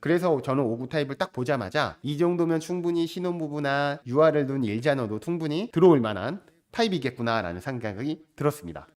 그래서 저는 5구 타입을 딱 보자마자 이 정도면 충분히 신혼부부나 유아를 둔 일자녀도 충분히 들어올 만한 타입이겠구나라는 생각이 들었습니다.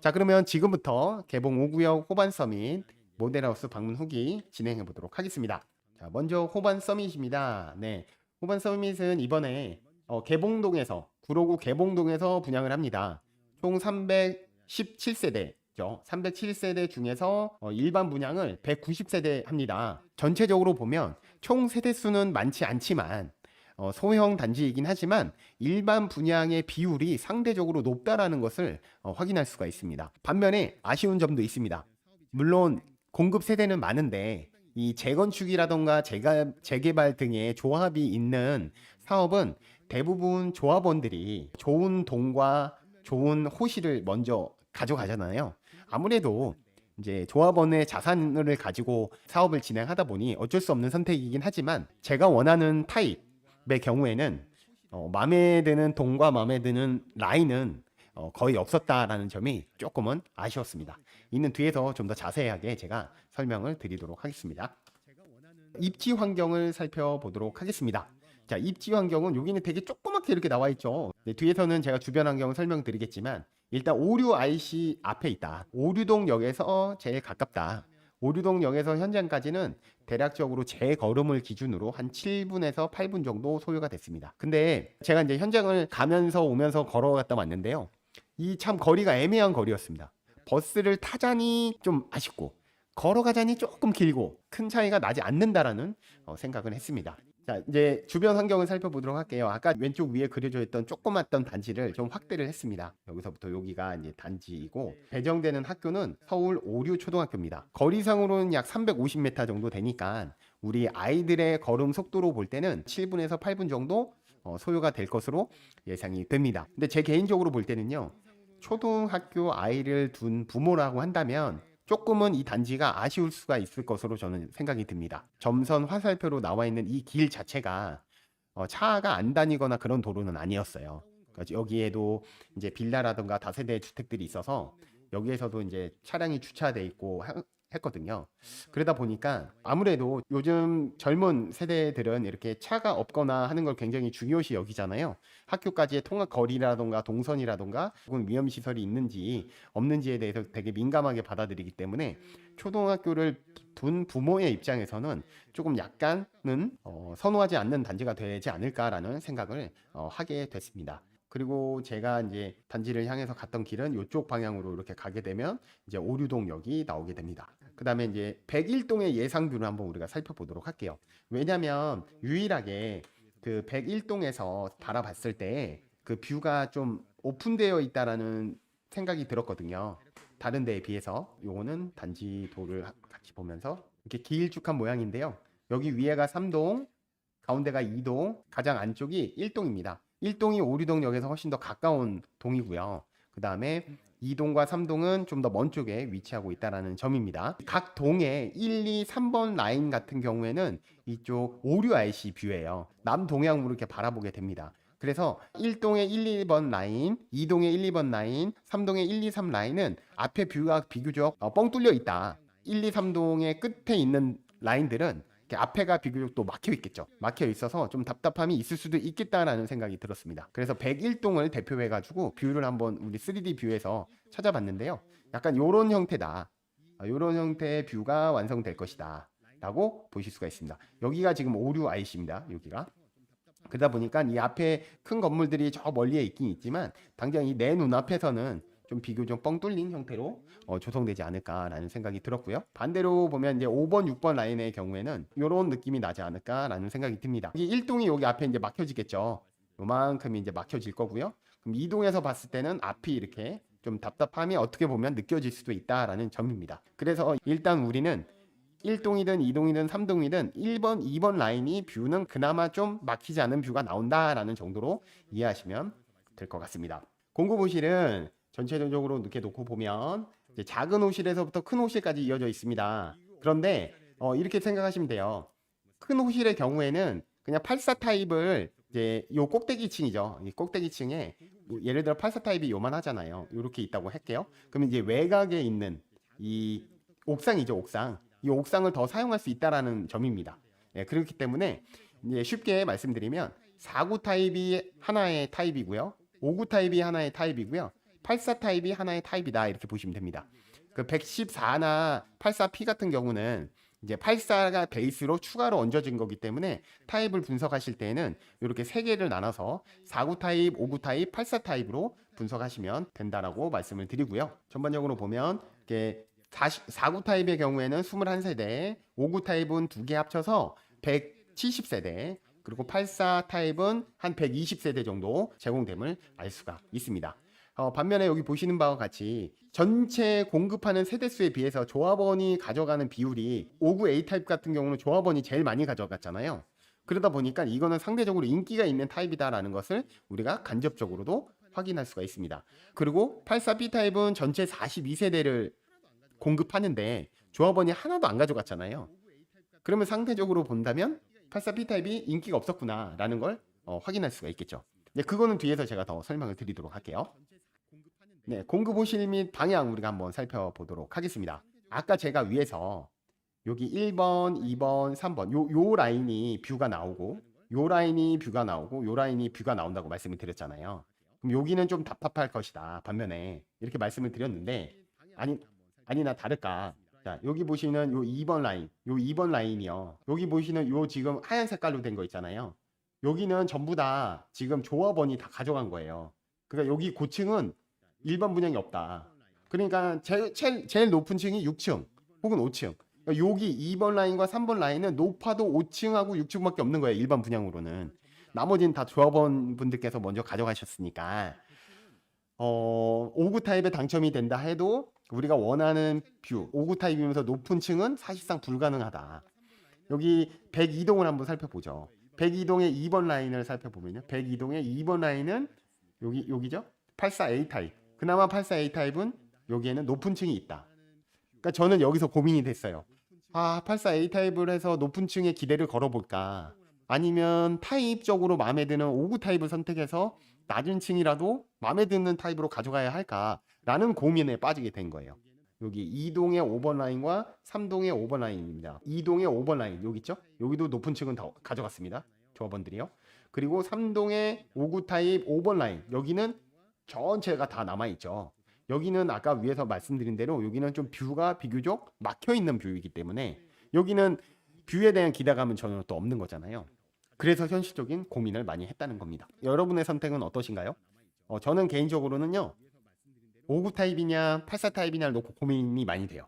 자 그러면 지금부터 개봉 5구역 호반 서밋 모델하우스 방문 후기 진행해 보도록 하겠습니다. 자 먼저 호반 서밋입니다. 네, 호반 서밋은 이번에 어, 개봉동에서 구로구 개봉동에서 분양을 합니다. 총 317세대죠. 307세대 중에서 어, 일반 분양을 190세대 합니다. 전체적으로 보면 총 세대 수는 많지 않지만 어, 소형 단지이긴 하지만 일반 분양의 비율이 상대적으로 높다라는 것을 어, 확인할 수가 있습니다. 반면에 아쉬운 점도 있습니다. 물론 공급 세대는 많은데 이 재건축이라던가 재가, 재개발 등의 조합이 있는 사업은 대부분 조합원들이 좋은 동과 좋은 호실을 먼저 가져가잖아요. 아무래도 이제 조합원의 자산을 가지고 사업을 진행하다 보니 어쩔 수 없는 선택이긴 하지만 제가 원하는 타입의 경우에는 어, 마음에 드는 동과 마음에 드는 라인은 어, 거의 없었다라는 점이 조금은 아쉬웠습니다. 이는 뒤에서 좀 더 자세하게 제가 설명을 드리도록 하겠습니다. 입지 환경을 살펴보도록 하겠습니다. 자, 입지 환경은 여기는 되게 조그맣게 이렇게 나와 있죠. 네, 뒤에서는 제가 주변 환경을 설명드리겠지만 일단 오류 IC 앞에 있다. 오류동역에서 제일 가깝다. 오류동역에서 현장까지는 대략적으로 제 걸음을 기준으로 한 7분에서 8분 정도 소요가 됐습니다. 근데 제가 이제 현장을 가면서 오면서 걸어갔다 왔는데요. 이 참 거리가 애매한 거리였습니다. 버스를 타자니 좀 아쉽고 걸어가자니 조금 길고 큰 차이가 나지 않는다라는 어, 생각을 했습니다. 자, 이제 주변 환경을 살펴보도록 할게요. 아까 왼쪽 위에 그려져 있던 조그맣던 단지를 좀 확대를 했습니다. 여기서부터 여기가 이제 단지이고 배정되는 학교는 서울 오류 초등학교입니다. 거리상으로는 약 350m 정도 되니까 우리 아이들의 걸음 속도로 볼 때는 7분에서 8분 정도 어, 소요가 될 것으로 예상이 됩니다. 근데 제 개인적으로 볼 때는요. 초등학교 아이를 둔 부모라고 한다면 조금은 이 단지가 아쉬울 수가 있을 것으로 저는 생각이 듭니다. 점선 화살표로 나와 있는 이 길 자체가 어, 차가 안 다니거나 그런 도로는 아니었어요. 그러니까 여기에도 이제 빌라라든가 다세대 주택들이 있어서 여기에서도 이제 차량이 주차돼 있고 하- 했거든요. 그러다 보니까 아무래도 요즘 젊은 세대들은 이렇게 차가 없거나 하는 걸 굉장히 중요시 여기잖아요. 학교까지의 통학 거리라던가 동선이라던가 혹은 위험 시설이 있는지 없는지에 대해서 되게 민감하게 받아들이기 때문에 초등학교를 둔 부모의 입장에서는 조금 약간은 어, 선호하지 않는 단지가 되지 않을까라는 생각을 어, 하게 됐습니다. 그리고 제가 이제 단지를 향해서 갔던 길은 이쪽 방향으로 이렇게 가게 되면 이제 오류동역이 나오게 됩니다. 그 다음에 이제 101동의 예상뷰를 한번 우리가 살펴보도록 할게요. 왜냐면 유일하게 그 101동에서 바라봤을 때 그 뷰가 좀 오픈되어 있다라는 생각이 들었거든요. 다른 데에 비해서 요거는 단지 도를 하- 같이 보면서 이렇게 길쭉한 모양인데요. 여기 위에가 3동, 가운데가 2동, 가장 안쪽이 1동입니다. 1동이 오류동역에서 훨씬 더 가까운 동이고요. 그 다음에 2동과 3동은 좀 더 먼 쪽에 위치하고 있다라는 점입니다. 각 동의 1, 2, 3번 라인 같은 경우에는 이쪽 오류 IC 뷰예요. 남동향으로 이렇게 바라보게 됩니다. 그래서 1동의 1, 2번 라인, 2동의 1, 2번 라인, 3동의 1, 2, 3 라인은 앞에 뷰가 비교적 어, 뻥 뚫려 있다. 1, 2, 3동의 끝에 있는 라인들은 앞에가 비교적 또 막혀 있겠죠. 막혀 있어서 좀 답답함이 있을 수도 있겠다라는 생각이 들었습니다. 그래서 101동을 대표해 가지고 뷰를 한번 우리 3D 뷰에서 찾아봤는데요. 약간 요런 형태다. 아, 요런 형태의 뷰가 완성될 것이다. 라고 보실 수가 있습니다. 여기가 지금 오류 IC입니다. 여기가. 그러다 보니까 이 앞에 큰 건물들이 저 멀리에 있긴 있지만 당장 이 내 눈앞에서는 좀 비교적 뻥 뚫린 형태로 어, 조성되지 않을까라는 생각이 들었고요. 반대로 보면 이제 5번, 6번 라인의 경우에는 이런 느낌이 나지 않을까라는 생각이 듭니다. 이 1동이 여기 앞에 이제 막혀지겠죠. 요만큼이 이제 막혀질 거고요. 그럼 2동에서 봤을 때는 앞이 이렇게 좀 답답함이 어떻게 보면 느껴질 수도 있다라는 점입니다. 그래서 일단 우리는 1동이든 2동이든 3동이든 1번, 2번 라인이 뷰는 그나마 좀 막히지 않은 뷰가 나온다라는 정도로 이해하시면 될 것 같습니다. 공급 호실은 전체적으로 이렇게 놓고 보면 작은 호실에서부터 큰 호실까지 이어져 있습니다. 그런데 어, 이렇게 생각하시면 돼요. 큰 호실의 경우에는 그냥 84 타입을 이제 요 꼭대기층이죠. 이 꼭대기층에 뭐 예를 들어 84 타입이 요만하잖아요. 이렇게 있다고 할게요. 그러면 이제 외곽에 있는 이 옥상이죠, 옥상. 이 옥상을 더 사용할 수 있다라는 점입니다. 예, 그렇기 때문에 이제 쉽게 말씀드리면 49 타입이 하나의 타입이고요. 59 타입이 하나의 타입이고요. 84 타입이 하나의 타입이다 이렇게 보시면 됩니다. 그 114나 84P 같은 경우는 이제 84가 베이스로 추가로 얹어진 거기 때문에 타입을 분석하실 때에는 이렇게 세 개를 나눠서 49 타입, 59 타입, 84 타입으로 분석하시면 된다라고 말씀을 드리고요. 전반적으로 보면 이게 49 타입의 경우에는 21세대, 59 타입은 두 개 합쳐서 170세대, 그리고 84 타입은 한 120세대 정도 제공됨을 알 수가 있습니다. 어, 반면에 여기 보시는 바와 같이 전체 공급하는 세대수에 비해서 조합원이 가져가는 비율이 59A 타입 같은 경우는 조합원이 제일 많이 가져갔잖아요. 그러다 보니까 이거는 상대적으로 인기가 있는 타입이다라는 것을 우리가 간접적으로도 확인할 수가 있습니다. 그리고 84B 타입은 전체 42세대를 공급하는데 조합원이 하나도 안 가져갔잖아요. 그러면 상대적으로 본다면 84B 타입이 인기가 없었구나라는 걸 어, 확인할 수가 있겠죠. 네, 그거는 뒤에서 제가 더 설명을 드리도록 할게요. 네, 공급 호실 및 방향 우리가 한번 살펴보도록 하겠습니다. 아까 제가 위에서 여기 1번, 2번, 3번 요, 요 라인이 뷰가 나오고 요 라인이 뷰가 나오고 요 라인이 뷰가 나온다고 말씀을 드렸잖아요. 그럼 여기는 좀 답답할 것이다. 반면에 이렇게 말씀을 드렸는데 아니 아니나 다를까? 자, 여기 보시는 요 2번 라인, 요 2번 라인이요. 여기 보시는 요 지금 하얀 색깔로 된 거 있잖아요. 여기는 전부 다 지금 조합원이 다 가져간 거예요. 그러니까 여기 고층은 일반 분양이 없다. 그러니까 제일, 제일, 제일 높은 층이 6층 혹은 5층. 그러니까 여기 2번 라인과 3번 라인은 높아도 5층하고 6층밖에 없는 거예요. 일반 분양으로는. 나머지는 다 조합원 분들께서 먼저 가져가셨으니까 어, 5구 타입에 당첨이 된다 해도 우리가 원하는 뷰 5구 타입이면서 높은 층은 사실상 불가능하다. 여기 102동을 한번 살펴보죠. 102동의 2번 라인을 살펴보면요. 102동의 2번 라인은 여기 여기죠. 84A 타입. 그나마 84A 타입은 여기에는 높은 층이 있다. 그러니까 저는 여기서 고민이 됐어요. 아, 84A 타입을 해서 높은 층에 기대를 걸어볼까? 아니면 타입적으로 마음에 드는 5구 타입을 선택해서 낮은 층이라도 마음에 드는 타입으로 가져가야 할까 라는 고민에 빠지게 된 거예요. 여기 2동의 5번 라인과 3동의 5번 라인입니다. 2동의 5번 라인 여기 있죠? 여기도 높은 층은 다 가져갔습니다. 조합원들이요. 그리고 3동의 5구 타입 5번 라인 여기는 전체가 다 남아 있죠. 여기는 아까 위에서 말씀드린 대로 여기는 좀 뷰가 비교적 막혀 있는 뷰이기 때문에 여기는 뷰에 대한 기대감은 전혀 또 없는 거잖아요. 그래서 현실적인 고민을 많이 했다는 겁니다. 여러분의 선택은 어떠신가요? 어, 저는 개인적으로는요. 5구 타입이냐 84 타입이냐를 놓고 고민이 많이 돼요.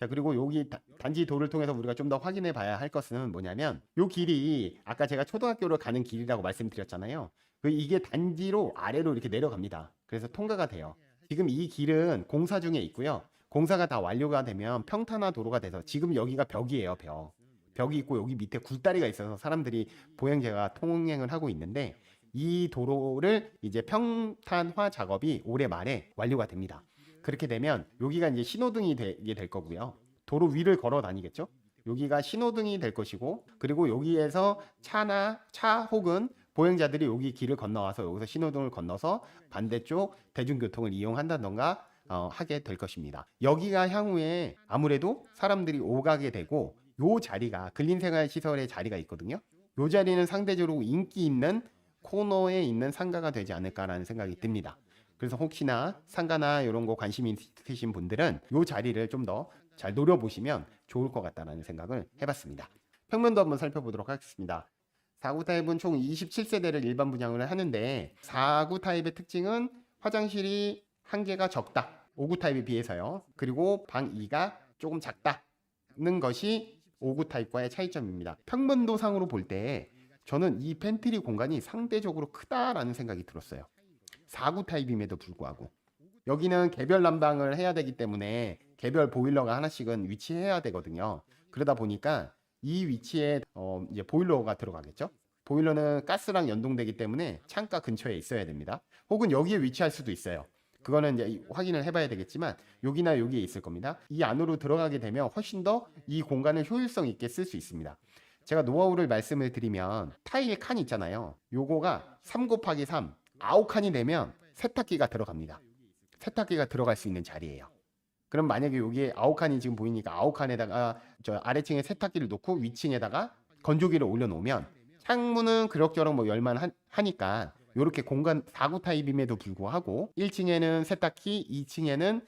자 그리고 여기 다- 단지 도를 통해서 우리가 좀 더 확인해 봐야 할 것은 뭐냐면 요 길이 아까 제가 초등학교를 가는 길이라고 말씀드렸잖아요. 그 이게 단지로 아래로 이렇게 내려갑니다. 그래서 통과가 돼요. 지금 이 길은 공사 중에 있고요. 공사가 다 완료가 되면 평탄화 도로가 돼서 지금 여기가 벽이에요, 벽. 벽이 있고 여기 밑에 굴다리가 있어서 사람들이 보행자가 통행을 하고 있는데 이 도로를 이제 평탄화 작업이 올해 말에 완료가 됩니다. 그렇게 되면 여기가 이제 신호등이 되게 될 거고요. 도로 위를 걸어 다니겠죠? 여기가 신호등이 될 것이고 그리고 여기에서 차나 차 혹은 보행자들이 여기 길을 건너와서 여기서 신호등을 건너서 반대쪽 대중교통을 이용한다던가 어, 하게 될 것입니다. 여기가 향후에 아무래도 사람들이 오가게 되고 요 자리가 근린생활시설의 자리가 있거든요. 요 자리는 상대적으로 인기 있는 코너에 있는 상가가 되지 않을까라는 생각이 듭니다. 그래서 혹시나 상가나 이런 거 관심 있으신 분들은 요 자리를 좀 더 잘 노려보시면 좋을 것 같다는 생각을 해봤습니다. 평면도 한번 살펴보도록 하겠습니다. 4구 타입은 총 27세대를 일반 분양을 하는데 4구 타입의 특징은 화장실이 한 개가 적다. 5구 타입에 비해서요. 그리고 방 2가 조금 작다는 것이 5구 타입과의 차이점입니다. 평면도상으로 볼 때 저는 이 팬트리 공간이 상대적으로 크다라는 생각이 들었어요. 4구 타입임에도 불구하고 여기는 개별 난방을 해야 되기 때문에 개별 보일러가 하나씩은 위치해야 되거든요. 그러다 보니까 이 위치에 어 이제 보일러가 들어가겠죠. 보일러는 가스랑 연동되기 때문에 창가 근처에 있어야 됩니다. 혹은 여기에 위치할 수도 있어요. 그거는 이제 확인을 해봐야 되겠지만 여기나 여기에 있을 겁니다. 이 안으로 들어가게 되면 훨씬 더 이 공간을 효율성 있게 쓸 수 있습니다. 제가 노하우를 말씀을 드리면 타일 칸 있잖아요. 요거가 3 곱하기 3 아홉 칸이 되면 세탁기가 들어갑니다. 세탁기가 들어갈 수 있는 자리예요. 그럼 만약에 여기에 아홉 칸이 지금 보이니까 아홉 칸에다가 저 아래층에 세탁기를 놓고 위층에다가 건조기를 올려놓으면 창문은 그럭저럭 뭐 열만 하, 하니까 이렇게 공간 4구 타입임에도 불구하고 1층에는 세탁기, 2층에는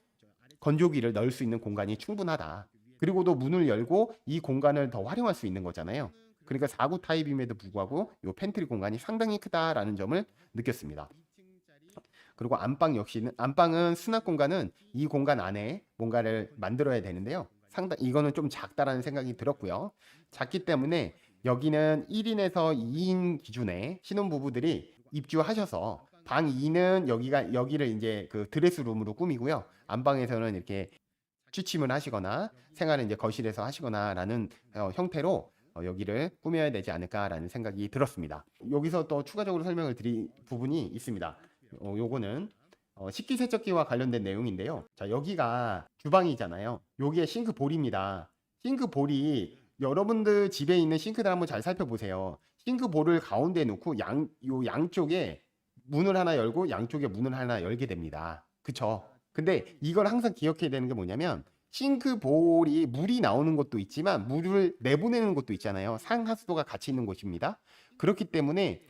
건조기를 넣을 수 있는 공간이 충분하다. 그리고도 문을 열고 이 공간을 더 활용할 수 있는 거잖아요. 그러니까 4구 타입임에도 불구하고 이 팬트리 공간이 상당히 크다라는 점을 느꼈습니다. 그리고 안방 역시는 안방은 수납 공간은 이 공간 안에 뭔가를 만들어야 되는데요. 상당 이거는 좀 작다라는 생각이 들었고요. 작기 때문에 여기는 1인에서 2인 기준의 신혼부부들이 입주하셔서 방 2는 여기가 여기를 이제 그 드레스룸으로 꾸미고요. 안방에서는 이렇게 취침을 하시거나 생활을 이제 거실에서 하시거나라는 어, 형태로 어, 여기를 꾸며야 되지 않을까라는 생각이 들었습니다. 여기서 또 추가적으로 설명을 드릴 부분이 있습니다. 어, 요거는 어, 식기세척기와 관련된 내용인데요. 자, 여기가 주방이잖아요. 여기에 싱크볼입니다. 싱크볼이 여러분들 집에 있는 싱크대 한번 잘 살펴보세요. 싱크볼을 가운데 놓고 양, 요 양쪽에 문을 하나 열고 양쪽에 문을 하나 열게 됩니다. 그쵸? 근데 이걸 항상 기억해야 되는 게 뭐냐면 싱크볼이 물이 나오는 것도 있지만 물을 내보내는 것도 있잖아요. 상하수도가 같이 있는 곳입니다. 그렇기 때문에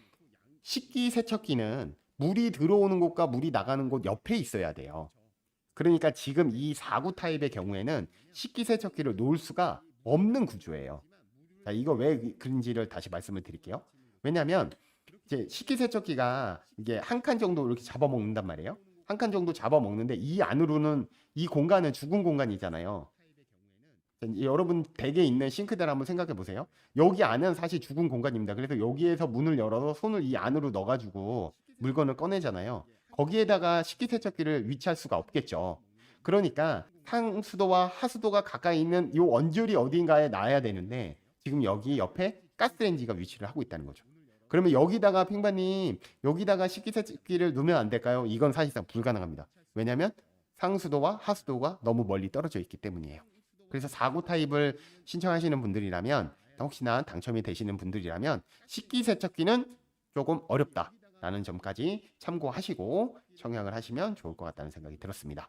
식기세척기는 물이 들어오는 곳과 물이 나가는 곳 옆에 있어야 돼요. 그러니까 지금 이 4구 타입의 경우에는 식기세척기를 놓을 수가 없는 구조예요. 자, 이거 왜 그런지를 다시 말씀을 드릴게요. 왜냐하면 이제 식기세척기가 이게 한 칸 정도 이렇게 잡아먹는단 말이에요. 한 칸 정도 잡아먹는데 이 안으로는 이 공간은 죽은 공간이잖아요. 여러분 댁에 있는 싱크대를 한번 생각해 보세요. 여기 안은 사실 죽은 공간입니다. 그래서 여기에서 문을 열어서 손을 이 안으로 넣어가지고 물건을 꺼내잖아요. 거기에다가 식기세척기를 위치할 수가 없겠죠. 그러니까 상수도와 하수도가 가까이 있는 이 언저리 어딘가에 놔야 되는데 지금 여기 옆에 가스레인지가 위치를 하고 있다는 거죠. 그러면 여기다가 핑바님 여기다가 식기세척기를 놓으면 안 될까요? 이건 사실상 불가능합니다. 왜냐하면 상수도와 하수도가 너무 멀리 떨어져 있기 때문이에요. 그래서 4구 타입을 신청하시는 분들이라면 혹시나 당첨이 되시는 분들이라면 식기세척기는 조금 어렵다 라는 점까지 참고하시고 청약을 하시면 좋을 것 같다는 생각이 들었습니다.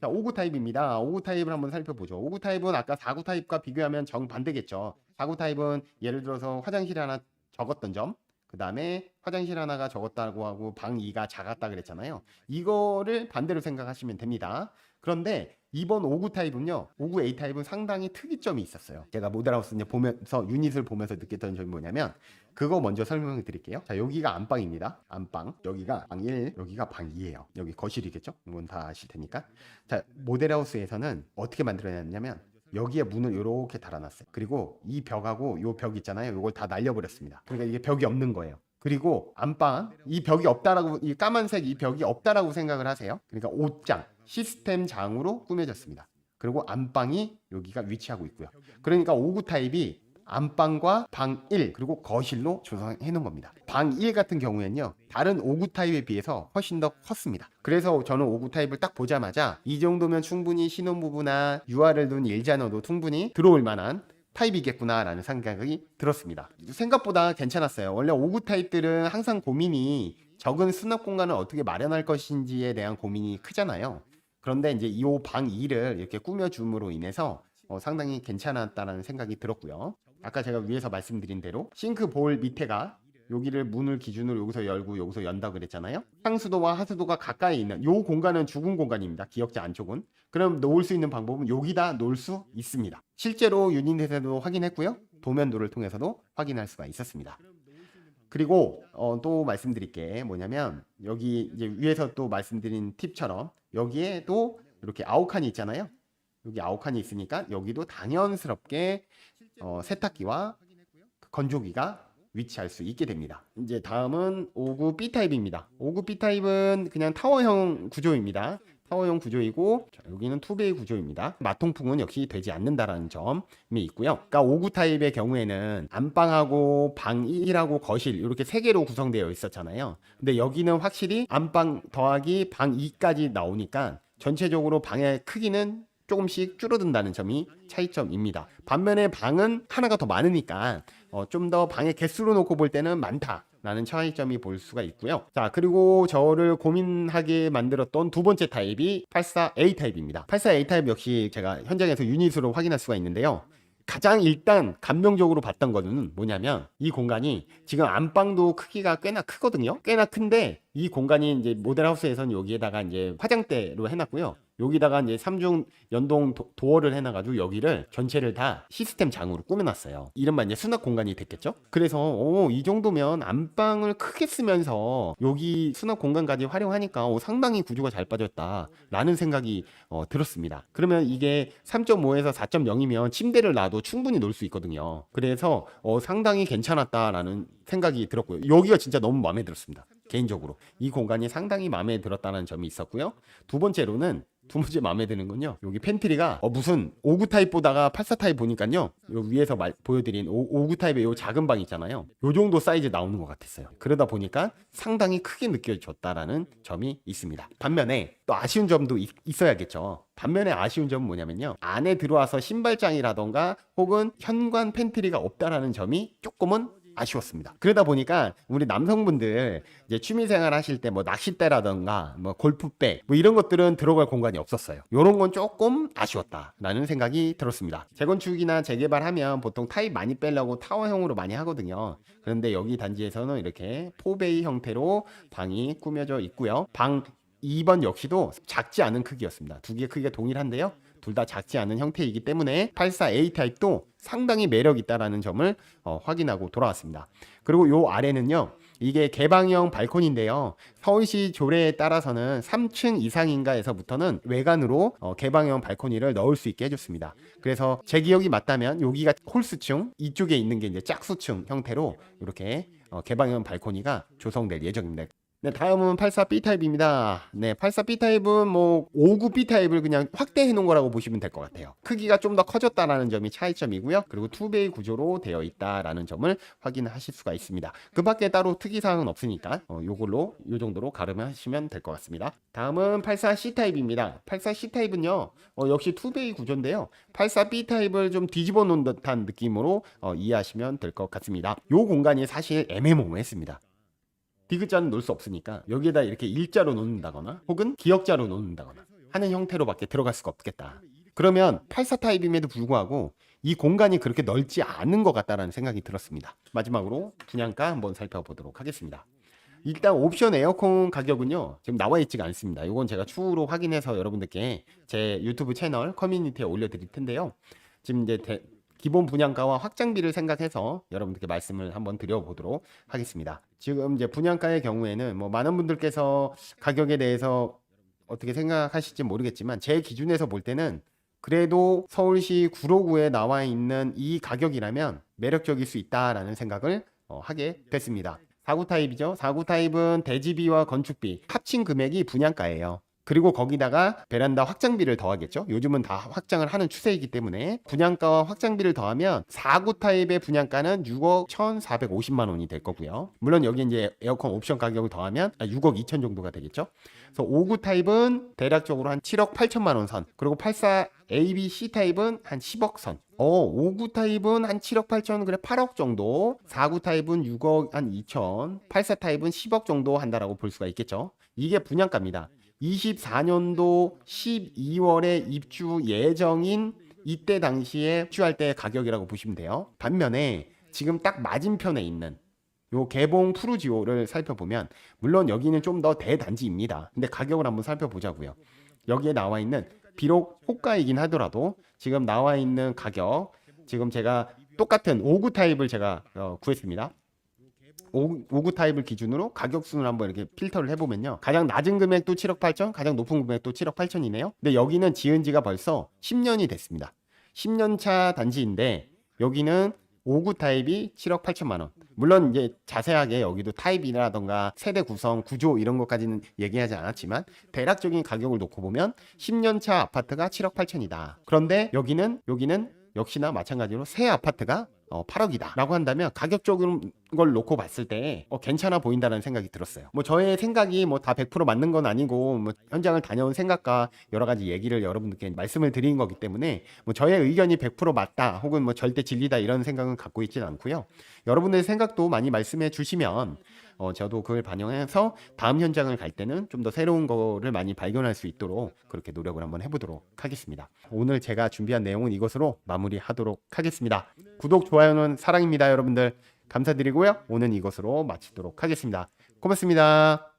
자, 5구 타입입니다. 5구 타입을 한번 살펴보죠. 5구 타입은 아까 4구 타입과 비교하면 정반대겠죠. 4구 타입은 예를 들어서 화장실 하나 적었던 점, 그 다음에 화장실 하나가 적었다고 하고 방 2가 작았다 그랬잖아요. 이거를 반대로 생각하시면 됩니다. 그런데 이번 5구 타입은요, 5구 A 타입은 상당히 특이점이 있었어요. 제가 모델하우스 이제 보면서 유닛을 보면서 느꼈던 점이 뭐냐면 그거 먼저 설명을 드릴게요. 자, 여기가 안방입니다. 안방. 여기가 방 1, 여기가 방 2예요. 여기 거실이겠죠? 이건 다 아실 테니까. 자, 모델하우스에서는 어떻게 만들어냈냐면 여기에 문을 이렇게 달아놨어요. 그리고 이 벽하고 이 벽 있잖아요. 이걸 다 날려버렸습니다. 그러니까 이게 벽이 없는 거예요. 그리고 안방 이 벽이 없다라고 이 까만색 이 벽이 없다라고 생각을 하세요. 그러니까 옷장 시스템 장으로 꾸며졌습니다. 그리고 안방이 여기가 위치하고 있고요. 그러니까 5구 타입이 안방과 방 1 그리고 거실로 조성해 놓은 겁니다. 방 1 같은 경우에는요. 다른 5구 타입에 비해서 훨씬 더 컸습니다. 그래서 저는 5구 타입을 딱 보자마자 이 정도면 충분히 신혼부부나 유아를 둔 일자녀도 충분히 들어올 만한 타입이겠구나라는 생각이 들었습니다. 생각보다 괜찮았어요. 원래 5구 타입들은 항상 고민이 적은 수납 공간을 어떻게 마련할 것인지에 대한 고민이 크잖아요. 그런데 이제 이 방 2를 이렇게 꾸며줌으로 인해서 어, 상당히 괜찮았다는 생각이 들었고요. 아까 제가 위에서 말씀드린 대로 싱크 볼 밑에가 여기를 문을 기준으로 여기서 열고 여기서 연다 그랬잖아요. 상수도와 하수도가 가까이 있는 요 공간은 죽은 공간입니다. 기역자 안쪽은. 그럼 놓을 수 있는 방법은 여기다 놓을 수 있습니다. 실제로 유닛에서도 확인했고요. 도면도를 통해서도 확인할 수가 있었습니다. 그리고 어, 또 말씀드릴 게 뭐냐면 여기 이제 위에서 또 말씀드린 팁처럼 여기에도 이렇게 아홉 칸이 있잖아요. 여기 아홉 칸이 있으니까 여기도 당연스럽게 어, 세탁기와 건조기가 위치할 수 있게 됩니다. 이제 다음은 5구 B 타입입니다. 5구 B 타입은 그냥 타워형 구조입니다. 타워형 구조이고 자, 여기는 투베이 구조입니다. 마통풍은 역시 되지 않는다라는 점이 있고요. 그러니까 5구 타입의 경우에는 안방하고 방 1하고 거실 이렇게 세 개로 구성되어 있었잖아요. 근데 여기는 확실히 안방 더하기 방 2까지 나오니까 전체적으로 방의 크기는 조금씩 줄어든다는 점이 차이점입니다. 반면에 방은 하나가 더 많으니까 어, 좀 더 방의 개수로 놓고 볼 때는 많다. 라는 차이점이 볼 수가 있고요. 자, 그리고 저를 고민하게 만들었던 두 번째 타입이 84A 타입입니다. 84A 타입 역시 제가 현장에서 유닛으로 확인할 수가 있는데요. 가장 일단 감명적으로 봤던 거는 뭐냐면 이 공간이 지금 안방도 크기가 꽤나 크거든요. 꽤나 큰데 이 공간이 이제 모델하우스에서는 여기에다가 이제 화장대로 해놨고요. 여기다가 이제 삼중 연동 도, 도어를 해놔가지고 여기를 전체를 다 시스템 장으로 꾸며놨어요. 이른바 이제 수납 공간이 됐겠죠? 그래서 오, 이 정도면 안방을 크게 쓰면서 여기 수납 공간까지 활용하니까 오, 상당히 구조가 잘 빠졌다라는 생각이 어, 들었습니다. 그러면 이게 3.5에서 4.0이면 침대를 놔도 충분히 놓을 수 있거든요. 그래서 어, 상당히 괜찮았다라는 생각이 들었고요. 여기가 진짜 너무 마음에 들었습니다. 개인적으로 이 공간이 상당히 마음에 들었다는 점이 있었고요. 두 번째로는 두 번째 마음에 드는 건요. 여기 팬트리가 어 무슨 59 타입 보다가 84 타입 보니까요. 요 위에서 말, 보여드린 5, 59 타입의 요 작은 방 있잖아요. 요 정도 사이즈 나오는 것 같았어요. 그러다 보니까 상당히 크게 느껴졌다라는 점이 있습니다. 반면에 또 아쉬운 점도 있, 있어야겠죠. 반면에 아쉬운 점은 뭐냐면요. 안에 들어와서 신발장이라던가 혹은 현관 팬트리가 없다라는 점이 조금은 아쉬웠습니다. 그러다 보니까 우리 남성분들 이제 취미생활 하실 때 뭐 낚싯대라던가 뭐 골프백 뭐 이런 것들은 들어갈 공간이 없었어요. 이런 건 조금 아쉬웠다라는 생각이 들었습니다. 재건축이나 재개발하면 보통 타입 많이 빼려고 타워형으로 많이 하거든요. 그런데 여기 단지에서는 이렇게 포베이 형태로 방이 꾸며져 있고요. 방 2번 역시도 작지 않은 크기였습니다. 두 개의 크기가 동일한데요. 둘 다 작지 않은 형태이기 때문에 84A 타입도 상당히 매력 있다라는 점을 어, 확인하고 돌아왔습니다. 그리고 요 아래는요. 이게 개방형 발코니인데요. 서울시 조례에 따라서는 3층 이상인가에서부터는 외관으로 어, 개방형 발코니를 넣을 수 있게 해줬습니다. 그래서 제 기억이 맞다면 여기가 홀수층, 이쪽에 있는 게 이제 짝수층 형태로 이렇게 어, 개방형 발코니가 조성될 예정입니다. 네, 다음은 84B 타입입니다. 네, 84B 타입은 뭐 59B 타입을 그냥 확대해 놓은 거라고 보시면 될 것 같아요. 크기가 좀 더 커졌다라는 점이 차이점이고요. 그리고 2베이 구조로 되어 있다라는 점을 확인하실 수가 있습니다. 그 밖에 따로 특이사항은 없으니까 어, 요걸로 요 정도로 가름하시면 될 것 같습니다. 다음은 84C 타입입니다. 84C 타입은요. 어, 역시 2베이 구조인데요. 84B 타입을 좀 뒤집어 놓은 듯한 느낌으로 어, 이해하시면 될 것 같습니다. 요 공간이 사실 애매모호했습니다. 디귿자는 놓을 수 없으니까 여기에다 이렇게 일자로 놓는다거나 혹은 기역자로 놓는다거나 하는 형태로밖에 들어갈 수가 없겠다. 그러면 84 타입임에도 불구하고 이 공간이 그렇게 넓지 않은 것 같다라는 생각이 들었습니다. 마지막으로 분양가 한번 살펴보도록 하겠습니다. 일단 옵션 에어컨 가격은요 지금 나와 있지가 않습니다. 이건 제가 추후로 확인해서 여러분들께 제 유튜브 채널 커뮤니티에 올려드릴 텐데요. 지금 이제 대, 기본 분양가와 확장비를 생각해서 여러분들께 말씀을 한번 드려보도록 하겠습니다. 지금 이제 분양가의 경우에는 뭐 많은 분들께서 가격에 대해서 어떻게 생각하실지 모르겠지만 제 기준에서 볼 때는 그래도 서울시 구로구에 나와 있는 이 가격이라면 매력적일 수 있다라는 생각을 어, 하게 됐습니다. 4구 타입이죠. 4구 타입은 대지비와 건축비 합친 금액이 분양가예요. 그리고 거기다가 베란다 확장비를 더하겠죠. 요즘은 다 확장을 하는 추세이기 때문에 분양가와 확장비를 더하면 4구 타입의 분양가는 6억 1,450만 원이 될 거고요. 물론 여기 이제 에어컨 옵션 가격을 더하면 6억 2천 정도가 되겠죠. 그래서 5구 타입은 대략적으로 한 7억 8천만 원 선. 그리고 84 A, B, C 타입은 한 10억 선. 어, 5구 타입은 한 7억 8천, 그래 8억 정도. 4구 타입은 6억 한 2천. 84 타입은 10억 정도 한다라고 볼 수가 있겠죠. 이게 분양가입니다. 24년도 12월에 입주 예정인 이때 당시에 입주할 때 가격이라고 보시면 돼요. 반면에 지금 딱 맞은편에 있는 요 개봉 푸르지오를 살펴보면 물론 여기는 좀 더 대단지입니다. 근데 가격을 한번 살펴보자고요. 여기에 나와 있는 비록 호가이긴 하더라도 지금 나와 있는 가격 지금 제가 똑같은 5구 타입을 제가 어, 구했습니다. 5, 5구 타입을 기준으로 가격순을 한번 이렇게 필터를 해보면요. 가장 낮은 금액도 7억 8천, 가장 높은 금액도 7억 8천이네요. 근데 여기는 지은 지가 벌써 10년이 됐습니다. 10년 차 단지인데 여기는 5구 타입이 7억 8천만 원. 물론 이제 자세하게 여기도 타입이라던가 세대 구성, 구조 이런 것까지는 얘기하지 않았지만 대략적인 가격을 놓고 보면 10년 차 아파트가 7억 8천이다. 그런데 여기는 여기는 역시나 마찬가지로 새 아파트가 어, 8억이다라고 한다면 가격적인 걸 놓고 봤을 때 어, 괜찮아 보인다는 생각이 들었어요. 뭐 저의 생각이 뭐 다 100% 맞는 건 아니고 뭐 현장을 다녀온 생각과 여러 가지 얘기를 여러분들께 말씀을 드린 거기 때문에 뭐 저의 의견이 100% 맞다 혹은 뭐 절대 진리다 이런 생각은 갖고 있지는 않고요. 여러분들의 생각도 많이 말씀해 주시면 어, 저도 그걸 반영해서 다음 현장을 갈 때는 좀 더 새로운 거를 많이 발견할 수 있도록 그렇게 노력을 한번 해보도록 하겠습니다. 오늘 제가 준비한 내용은 이것으로 마무리하도록 하겠습니다. 구독, 좋아요는 사랑입니다, 여러분들. 감사드리고요. 오늘 이것으로 마치도록 하겠습니다. 고맙습니다.